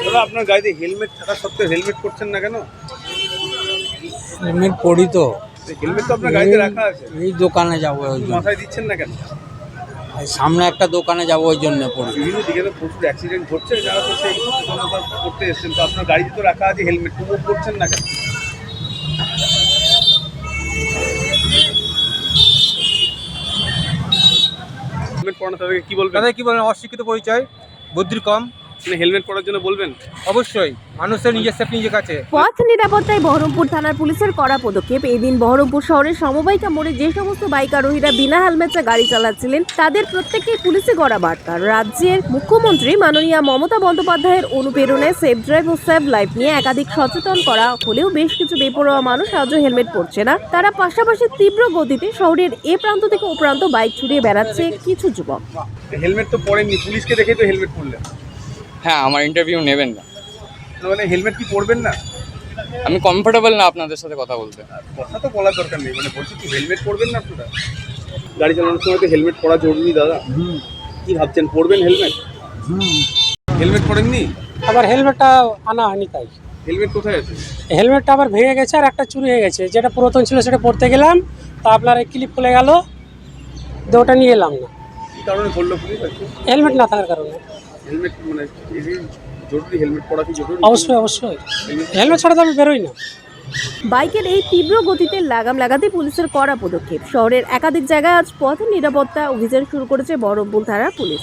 দাদা আপনার গাড়িতে হেলমেট থাকা সত্ত্বেও হেলমেট করছেন না কেন? হেলমেট পরি তো। হেলমেট তো আপনার গাড়িতে রাখা আছে। এই দোকানে যাব ওই জন্য। মাথায় দিচ্ছেন না কেন? সামনে একটা দোকানে যাব ওই জন্য পরি বিভিন্ন দিকে তো প্রচুর অ্যাক্সিডেন্ট ঘটছে যারা তো সেই করতে এসছেন তো আপনার গাড়িতে তো রাখা আছে হেলমেট তবুও করছেন না কেন? হেলমেট পরানো তাদেরকে কি বলবেন? তাদের কি বলেন? অশিক্ষিত পরিচয় বুদ্ধির কম। আপনি হেলমেট পরার জন্য বলবেন? অবশ্যই মানুষের নিজের সেফটি নিজের কাছে। পথ নিরাপত্তায় বহরমপুর থানার পুলিশের কড়া পদক্ষেপ। এই দিন বহরমপুর শহরের সমবায়িকা মোড়ে যে সমস্ত বাইক আরোহীরা বিনা হেলমেটে গাড়ি চালাচ্ছিলেন তাদের প্রত্যেককে পুলিশে করা বার্তা। রাজ্যের মুখ্যমন্ত্রী মাননীয় মমতা বন্দ্যোপাধ্যায়ের অনুপ্রেরণায় সেফ ড্রাইভ ও সেভ লাইফ নিয়ে একাধিক সচেতন করা হলেও বেশ কিছু বেপরোয়া মানুষ আজও হেলমেট পরছে না। তারা পাশাপাশি তীব্র গতিতে শহরের এ প্রান্ত থেকে ও প্রান্ত বাইক ছুড়িয়ে বেড়াচ্ছে কিছু যুবক। হেলমেট তো পরেননি পুলিশকে দেখেই তো হেলমেট পরলেন। হ্যাঁ আমার ইন্টারভিউ নেবেন না। মানে হেলমেট কি পরবেন না? আমি কমফোর্টেবল না আপনাদের সাথে কথা বলতে। কথা তো বলার দরকার নেই মানে বলছি কি হেলমেট পরবেন না আপনারা? গাড়ি চালানোর সময় তো হেলমেট পরা জরুরি দাদা। কি ভাবছেন পরবেন হেলমেট হেলমেট পরেননি? আবার হেলমেটটা আনা হয়নি তাই। হেলমেট কোথায় আছে? হেলমেটটা আবার ভেঙে গেছে আর একটা চুরি হয়ে গেছে। যেটা পুরাতন ছিল সেটা পড়তে গেলাম তা আপনার এই ক্লিপ খুলে গেল দিয়ে ওটা নিয়ে এলাম না। কি কারণে পুলিশ হেলমেট না থাকার কারণে। হেলমেট মানে জরুরি হেলমেট পরা কি জরুরি? অবশ্যই অবশ্যই। হেলমেট ছাড়া তো আমি বেরোই না। বাইকের এই তীব্র গতিতে লাগাম লাগাতে পুলিশের কড়া পদক্ষেপ। শহরের একাধিক জায়গায় আজ পথ নিরাপত্তা অভিযান শুরু করেছে বড় থানার পুলিশ।